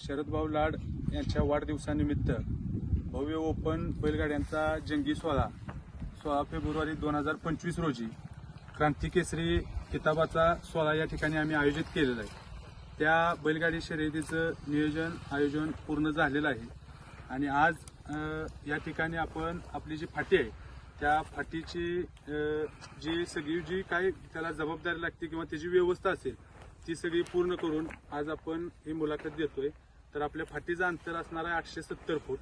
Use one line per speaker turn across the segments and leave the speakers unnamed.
शरदभाऊ लाड यांच्या वाढदिवसानिमित्त भव्य ओपन बैलगाड्यांचा जंगी सोहळा सोळा फेब्रुवारी दोन हजार पंचवीस रोजी क्रांती केसरी किताबाचा सोहळा या ठिकाणी आम्ही आयोजित केलेला आहे. त्या बैलगाडी शर्यतीचं नियोजन आयोजन पूर्ण झालेलं आहे. आणि आज या ठिकाणी आपण आपली जी फाटी आहे त्या फाटीची जी सगळी जी काय त्याला जबाबदारी लागते किंवा त्याची व्यवस्था असेल ती सगळी पूर्ण करून आज आपण ही मुलाखत देतोय तर आपल्या फाटीचं अंतर असणार आहे आठशे सत्तर फूट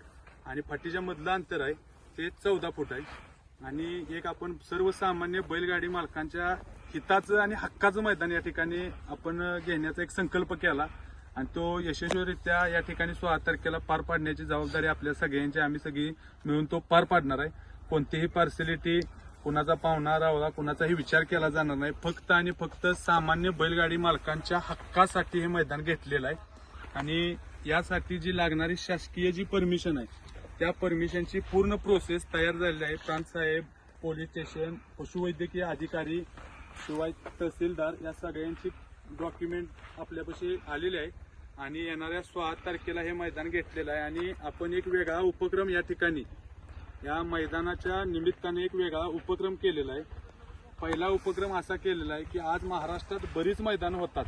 आणि फाटीच्या मधलं अंतर आहे ते चौदा फूट आहे. आणि एक आपण सर्वसामान्य बैलगाडी मालकांच्या हिताचं आणि हक्काचं मैदान या ठिकाणी आपण घेण्याचा एक संकल्प केला. आणि तो यशस्वीरित्या या ठिकाणी सोळा तारखेला पार पाडण्याची जबाबदारी आपल्या सगळ्यांची आम्ही सगळी मिळून तो पार पाडणार आहे. कोणतीही पार्सिलिटी कुणाचा पाहुणा रावला कुणाचाही विचार केला जाणार नाही. फक्त आणि फक्त सामान्य बैलगाडी मालकांच्या हक्कासाठी हे मैदान घेतलेलं आहे. आणि यासाठी जी लागणारी शासकीय जी परमिशन आहे त्या परमिशनची पूर्ण प्रोसेस तयार झालेली आहे. प्रांतसाहेब पोलीस स्टेशन पशुवैद्यकीय अधिकारी शिवाय तहसीलदार या सगळ्यांची डॉक्युमेंट आपल्यापाशी आलेले आहे. आणि येणाऱ्या सोळा तारखेला हे मैदान घेतलेलं आहे. आणि आपण एक वेगळा उपक्रम या ठिकाणी या मैदानाच्या निमित्ताने एक वेगळा उपक्रम केलेला आहे. पहिला उपक्रम असा केलेला आहे की आज महाराष्ट्रात बरीच मैदानं होतात.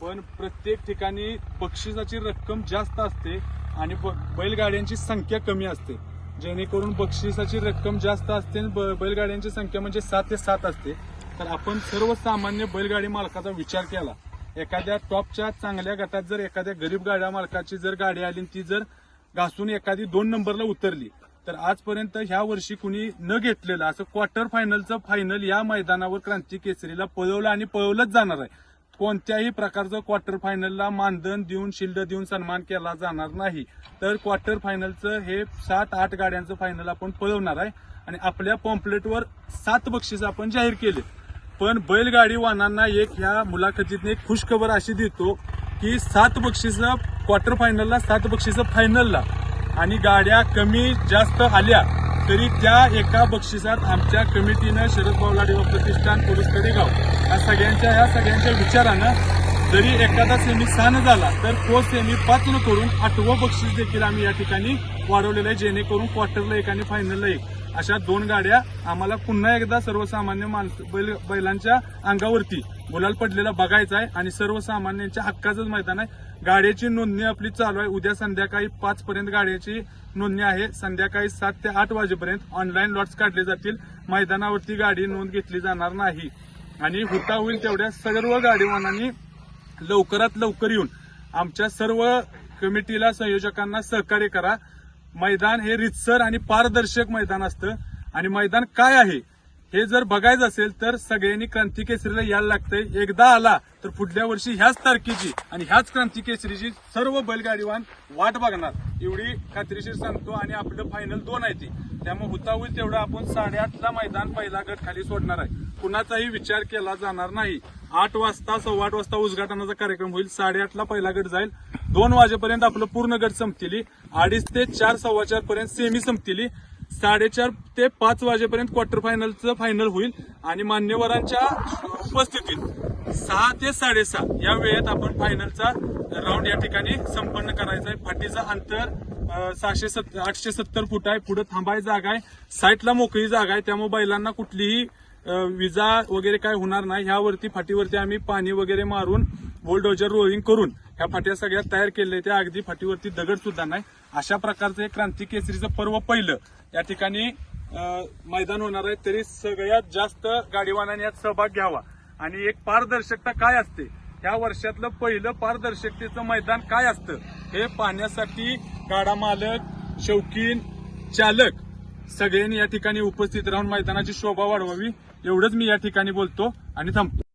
पण प्रत्येक ठिकाणी बक्षिसाची रक्कम जास्त असते आणि ब- बैलगाड्यांची संख्या कमी असते. जेणेकरून बक्षिसाची रक्कम जास्त असते आणि ब- बैलगाड्यांची संख्या म्हणजे सात ते सात असते. तर आपण सर्वसामान्य बैलगाडी मालकाचा विचार केला. एखाद्या टॉपच्या चांगल्या गटात जर एखाद्या गरीब गाड्या मालकाची जर गाडी आली आणि ती जर घासून एखादी दोन नंबरला उतरली तर आजपर्यंत ह्या वर्षी कुणी न घेतलेलं असं क्वार्टर फायनलचं फायनल या मैदानावर क्रांती केसरीला पळवलं आणि पळवलंच जाणार आहे. कोणत्याही प्रकारचं क्वार्टर फायनलला मानधन देऊन शिल्ड देऊन सन्मान केला जाणार नाही. तर क्वार्टर फायनलचं हे सात आठ गाड्यांचं फायनल आपण पळवणार आहे. आणि आपल्या पॉम्पलेटवर सात बक्षीस आपण जाहीर केले. पण बैलगाडी वाहनांना एक ह्या मुलाखतीतनं एक खुशखबर अशी देतो की सात बक्षीस क्वार्टर फायनलला सात बक्षीस फायनलला आणि गाड्या कमी जास्त आल्या तरी त्या एका बक्षिसात आमच्या कमिटीनं शरद बावलाडी व प्रतिष्ठान पोलीस कडेगाव या सगळ्यांच्या या सगळ्यांच्या विचारानं जरी एखादा सेमी सहन झाला तर तो सेमी पाच न करून आठवं बक्षीस देखील आम्ही या ठिकाणी वाढवलेलं आहे जेणेकरून क्वार्टरला एक आणि फायनलला एक. अशा दोन गाड्या आम्हाला पुन्हा एकदा सर्वसामान्य माणसं बैल बैलांच्या अंगावरती गुलाल पडलेला बघायचा आहे आणि सर्वसामान्यांच्या हक्काचंच मैदान आहे. गाड्याची नोंदणी आपली चालू आहे. उद्या संध्याकाळी पाच पर्यंत गाड्याची नोंदणी आहे. संध्याकाळी सात ते आठ वाजेपर्यंत ऑनलाईन लॉट्स काढले जातील. मैदानावरती गाडी नोंद घेतली जाणार नाही. आणि हुता होईल तेवढ्या सर्व गाडीवानांनी लवकरात लवकर येऊन आमच्या सर्व कमिटीला संयोजकांना सहकार्य करा. मैदान हे रितसर आणि पारदर्शक मैदान असतं. आणि मैदान काय आहे? हे जर बघायचं असेल तर सगळ्यांनी क्रांती केसरीला यायला लागतंय. एकदा आला तर पुढल्या वर्षी ह्याच तारखेची आणि ह्याच क्रांती केसरीची सर्व बैलगाडीवान वाट बघणार. एवढी खात्रीशीर सांगतो आणि आपलं फायनल दोन आहे ती. त्यामुळे हुता होईल तेवढं आपण साडेआठला मैदान पहिला गट खाली सोडणार आहे. कुणाचाही विचार केला जाणार नाही. आठ वाजता सव्वा आठ वाजता उद्घाटनाचा कार्यक्रम होईल. साडेआठला पहिला गट जाईल. दोन वाजेपर्यंत आपलं पूर्ण गट संपतील. अडीच ते चार सव्वा चार पर्यंत सेमी संपतील. साडेचार ते पाच वाजेपर्यंत क्वार्टर फायनलचं फायनल होईल आणि मान्यवरांच्या उपस्थितीत सहा ते साडेसहा या वेळेत आपण फायनलचा राऊंड या ठिकाणी संपन्न करायचा आहे फाटीचं अंतर सहाशे सत्तर आठशे सत्तर फूट आहे. पुढे थांबाय जागा आहे. साईटला मोकळी जागा आहे. त्यामुळे बैलांना कुठलीही विजा वगैरे काय होणार नाही. ह्यावरती फाटीवरती आम्ही पाणी वगैरे मारून बुलडोजर रोलिंग करून ह्या फाट्या सगळ्या तयार केल्या त्या अगदी फाटीवरती दगड सुद्धा नाही. अशा प्रकारचं एक क्रांती केसरीचं पर्व पहिलं. या ठिकाणी मैदान होणार आहे तरी सगळ्यात जास्त गाडीवानाने यात सहभाग घ्यावा. आणि एक पारदर्शकता काय असते? ह्या वर्षातलं पहिलं पारदर्शकतेचं मैदान काय असतं? हे पाहण्यासाठी गाडा मालक शौकीन चालक सगळ्यांनी या ठिकाणी उपस्थित राहून मैदानाची शोभा वाढवावी. एवढंच मी या ठिकाणी बोलतो आणि थांबतो.